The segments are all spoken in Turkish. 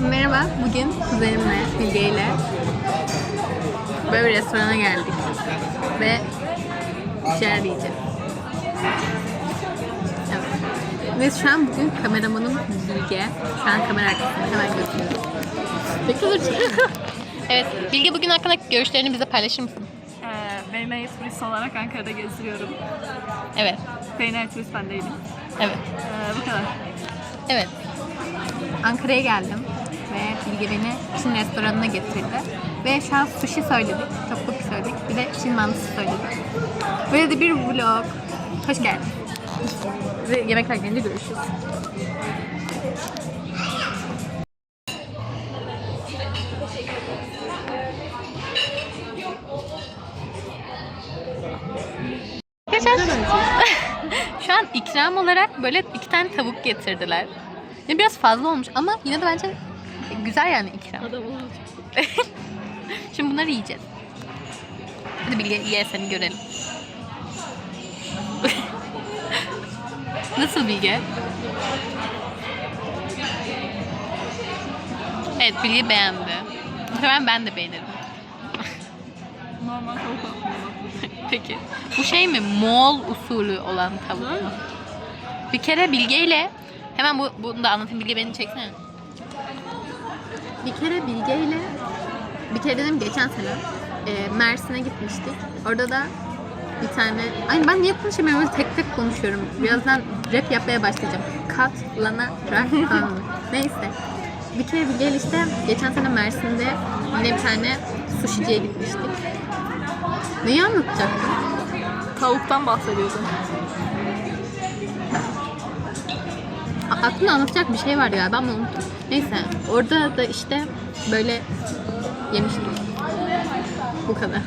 Merhaba, bugün kuzenimle, Bilge ile böyle bir restorana geldik ve bir şeyler yiyeceğiz. Evet. Ve şu an bugün kameramanım Bilge. Şu an kamera arkasında hemen gösteriyorum. Bekle Evet, Bilge bugün hakkında görüşlerini bize paylaşır mısın? Ee, turist olarak Ankara'da gezdiriyorum. Evet, Peynir turist ben değilim. evet. Ee, bu kadar. Evet. Ankara'ya geldim ve Bilge beni Çin restoranına getirdi. Ve şu an sushi söyledik, tteokbokki söyledik, bir de Çin mantısı söyledik. Böyle de bir vlog. Hoş geldin. Ve yemekler gelince görüşürüz. Şu an ikram olarak böyle iki tane tavuk getirdiler. Yani biraz fazla olmuş ama yine de bence güzel yani ikram. Adam. Şimdi bunları yiyeceğiz. Hadi Bilge ye seni görelim. Nasıl Bilge? Evet Bilge beğendi. Muhtemelen ben de beğenirim. Normal tavuk. Peki. Bu şey mi? Moğol usulü olan tavuk mu? Bir kere Bilge ile hemen bu, bunu da anlatayım. Bilge beni çeksene. Bir kere Bilge ile bir kere dedim geçen sene e, Mersin'e gitmiştik. Orada da bir tane... Ay ben niye konuşamıyorum? Tek tek konuşuyorum. Birazdan rap yapmaya başlayacağım. Kat, lana, rak, falan. Neyse. Bir kere Bilge ile işte geçen sene Mersin'de yine bir tane sushiciye gitmiştik. Neyi anlatacaktım? Tavuktan bahsediyordun. Aklımda anlatacak bir şey var ya ben bunu unuttum. Neyse orada da işte böyle yemiştim. Bu kadar.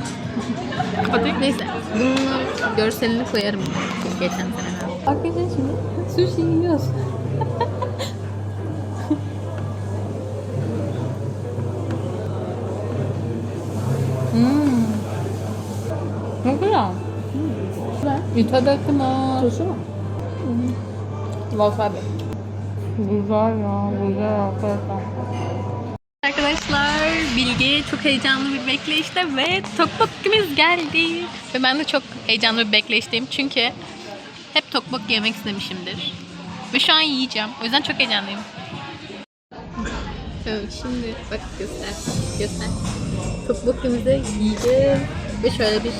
Kapatayım. Neyse bunun görselini koyarım geçen sene. Arkadaşlar şimdi sushi yiyoruz. Hmm. Ne güzel. İtadakimasu. Turşu mu? Wasabi. Güzel ya, güzel arkadaşlar. Arkadaşlar Bilge çok heyecanlı bir bekleyişte ve tokbokkimiz geldi. Ve ben de çok heyecanlı bir bekleyişteyim çünkü hep tokbokki yemek istemişimdir. Ve şu an yiyeceğim. O yüzden çok heyecanlıyım. Evet şimdi bak göster. Göster. Tokbokkimizi yiyeceğiz. Ve şöyle bir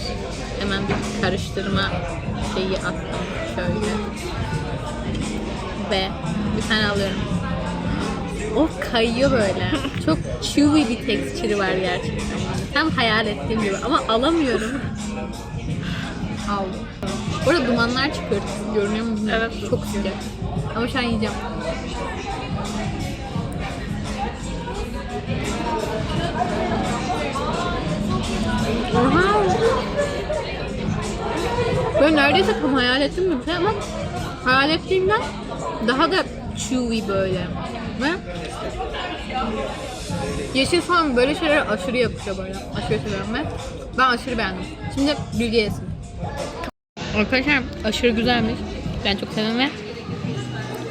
hemen bir karıştırma şeyi attım. Şöyle. Ve bir tane alıyorum. O kayıyor böyle. Çok chewy bir tekstürü var gerçekten. Tam hayal ettiğim gibi ama alamıyorum. Aldım. Orada dumanlar çıkıyor. Görünüyor mu? Evet. Çok sıcak. Ama şu an yiyeceğim. Oha! Böyle neredeyse tam hayal ettiğim bir şey ama hayal ettiğimden daha da chewy böyle. Ve yeşil soğan böyle şeyler aşırı yakışıyor böyle. Aşırı seviyorum ve ben aşırı beğendim. Şimdi Bilge yesin. Arkadaşlar aşırı güzelmiş. Ben çok sevdim ve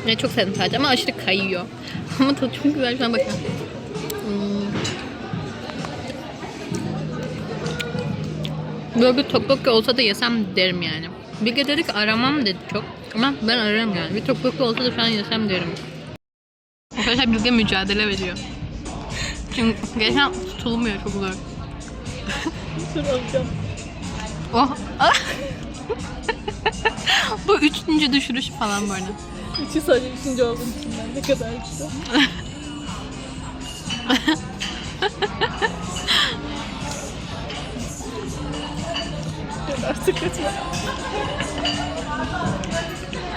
ne çok sevdim sadece ama aşırı kayıyor. ama tadı çok güzel. Şuna bakın. Hmm. Böyle bir tokbokki olsa da yesem derim yani. Bilge dedi ki aramam dedi çok. Ama ben ararım yani. Bir tokbokki olsa da şu an yesem derim. Arkadaşlar Bilge mücadele veriyor. Çünkü geçen tutulmuyor çok zor. Dur alacağım. Oh. Bu üçüncü düşürüş falan arada. İki sadece üçüncü olduğum için ben ne kadar güzel.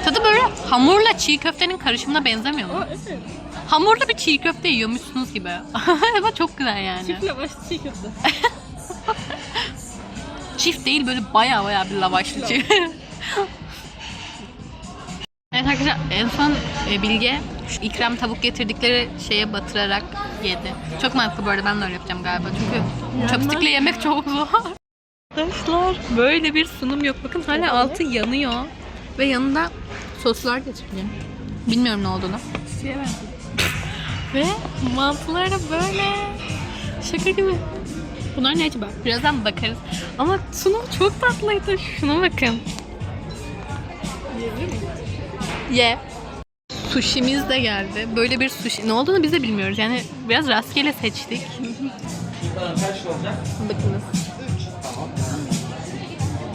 Tadı böyle hamurla çiğ köftenin karışımına benzemiyor mu? Aa evet. Hamurlu bir çiğ köfte yiyormuşsunuz gibi. Ama çok güzel yani. Çift lavaş çiğ köfte. Çift değil böyle baya baya bir lavaşlı çiğ. evet arkadaşlar en son e, Bilge ikram tavuk getirdikleri şeye batırarak yedi. Çok mantıklı bu arada ben de öyle yapacağım galiba. Çünkü chopstick'le yemek çok zor. Arkadaşlar böyle bir sunum yok. Bakın hala altı yanıyor. Ve yanında soslar getirdim. Bilmiyorum ne olduğunu. Benziyor. Ve mantılar da böyle. Şaka gibi. Bunlar ne acaba? Birazdan bakarız. Ama sunum çok tatlıydı. Şuna bakın. Ye. Sushimiz de geldi. Böyle bir sushi. Ne olduğunu biz de bilmiyoruz. Yani biraz rastgele seçtik. Bakınız.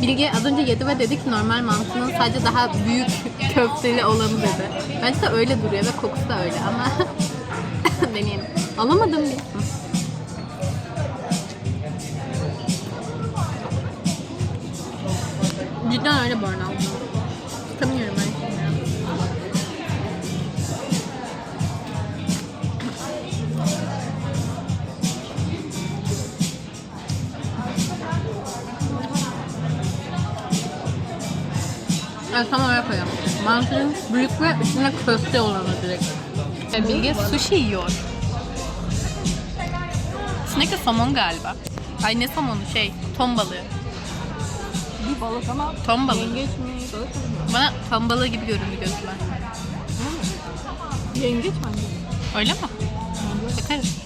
Bilge az önce yedi ve dedi ki normal mantının sadece daha büyük köfteli olanı dedi. Bence de öyle duruyor ve kokusu da öyle ama deneyelim. Alamadım bir. Cidden öyle aldım. Evet tam öyle. Mantının büyük ve üstüne köfte olanı direkt. Bilge sushi yiyor. Sinekli somon galiba. Ay ne somonu şey, ton balığı. Bir balık ama Ton balığı. yengeç mi? Balık mı? Bana ton balığı gibi göründü gözüme. Yengeç mi? Öyle mi? Bakarız.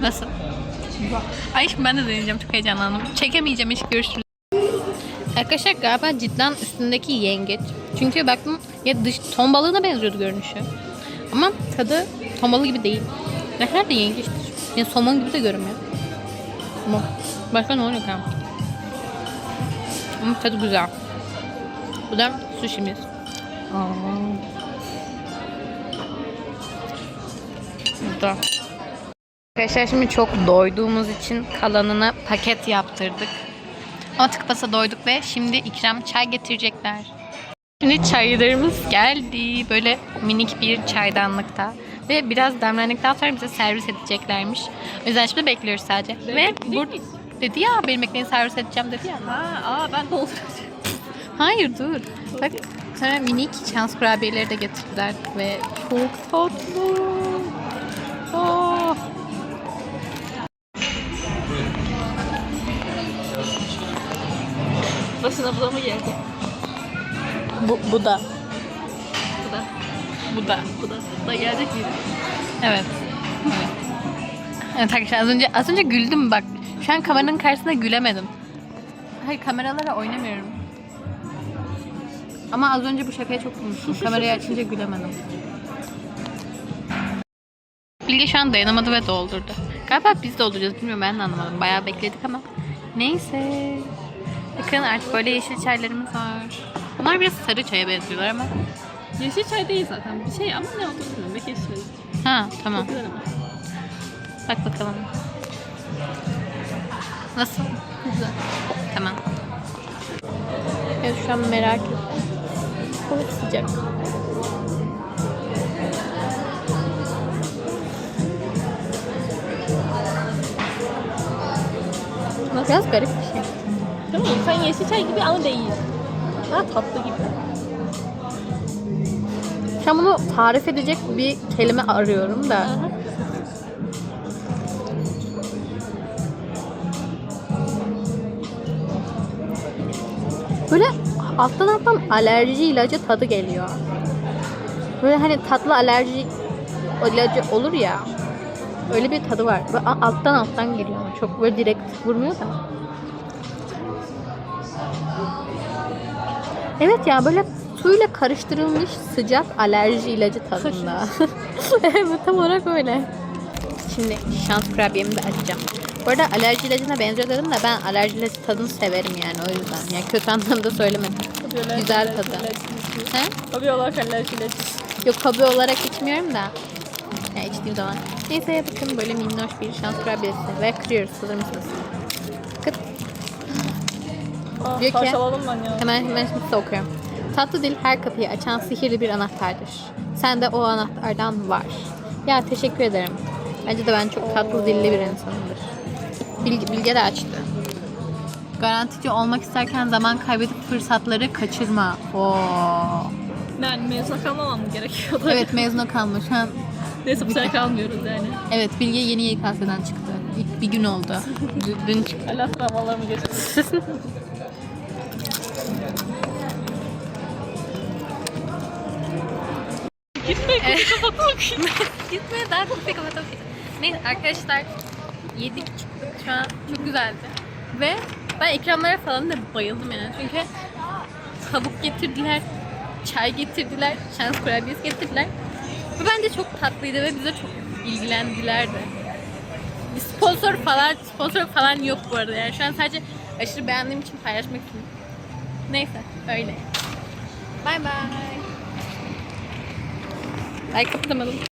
Nasıl? Ay şimdi ben de deneyeceğim. Çok heyecanlandım. Çekemeyeceğim hiç görüşürüz. Arkadaşlar galiba cidden üstündeki yengeç. Çünkü baktım ya dış ton balığına benziyordu görünüşü. Ama tadı ton balığı gibi değil. Ve herhalde yengeçtir. Yani somon gibi de görünmüyor. Ama başka ne oluyor ki? Ama tadı güzel. Bu da sushimiz. Bu da. Arkadaşlar şimdi çok doyduğumuz için kalanını paket yaptırdık. Ama tık basa doyduk ve şimdi ikram çay getirecekler. Şimdi çaylarımız geldi. Böyle minik bir çaydanlıkta. Ve biraz demlendikten sonra bize servis edeceklermiş. O yüzden şimdi bekliyoruz sadece. ve bu dedi ya benim ekmeğini servis edeceğim dedi ya. Ha, aa ben dolduracağım. Hayır dur. Bak sana minik şans kurabiyeleri de getirdiler ve çok tatlı. Oh. Başına bulama geldi. Bu, bu da. Bu da. Bu da. Bu da. Bu da gelecek miydi? Evet. Evet. Evet arkadaşlar az önce az önce güldüm bak. Şu an kameranın karşısında gülemedim. Hayır kameralara oynamıyorum. Ama az önce bu şakaya çok gülmüştüm. Kamerayı açınca gülemedim. Bilge şu an dayanamadı ve doldurdu. Galiba biz dolduracağız bilmiyorum ben de anlamadım. Bayağı bekledik ama. Neyse. Bakın artık böyle yeşil çaylarımız var. Bunlar biraz sarı çaya benziyorlar ama. Yeşil çay değil zaten. Bir şey ama ne olduğunu bilmiyorum. Belki yeşil çay. Ha tamam. Güzel ama. Bak bakalım. Nasıl? Güzel. Tamam. Evet şu an merak ettim. Çok sıcak. Biraz garip bir şey. Değil mi? Sen yeşil çay gibi ama değil. Daha tatlı gibi. Şu an bunu tarif edecek bir kelime arıyorum da. Aha. Böyle alttan alttan alerji ilacı tadı geliyor. Böyle hani tatlı alerji ilacı olur ya. Öyle bir tadı var. Böyle alttan alttan geliyor. Çok böyle direkt vurmuyor da. Evet ya böyle suyla karıştırılmış sıcak alerji ilacı tadında. evet tam olarak öyle. Şimdi şans kurabiyemi de açacağım. Bu arada alerji ilacına benziyor dedim de ben alerji ilacı tadını severim yani o yüzden. Yani kötü anlamda söylemedim. Tabii Güzel tadı. He? Tabii olarak alerji ilacı. Yok hobi olarak içmiyorum da. Ya içtiğim zaman. Neyse bakın böyle minnoş bir şans kurabiyesi. Ve kırıyoruz. Hazır mısınız? Aa, Diyor ki- parçaladım ben ya. Hemen hemen şimdi size okuyorum. Tatlı dil her kapıyı açan sihirli bir anahtardır. Sen de o anahtardan var. Ya teşekkür ederim. Bence de ben çok tatlı dilli bir insanımdır. Bilge, Bilge de açtı. Garantici olmak isterken zaman kaybedip fırsatları kaçırma. Oo. Ben mezuna kalmamam mı gerekiyordu? Evet mezuna kalmış. Şu an Neyse bu sene kalmıyoruz yani. Evet Bilge yeni YKS'den çıktı. İlk bir gün oldu. Dün çıktı. Allah travmalarımı geçirsin. Gitme daha kapıyı kapatalım. Neyse arkadaşlar yedik çıktık şu an çok güzeldi. Ve ben ikramlara falan da bayıldım yani. Çünkü tavuk getirdiler, çay getirdiler, şans kurabiyesi getirdiler. Ve bence çok tatlıydı ve bize çok ilgilendiler de. Bir sponsor falan, sponsor falan yok bu arada yani. Şu an sadece aşırı beğendiğim için paylaşmak için. Neyse öyle. Bye bye. Ay kapatamadım.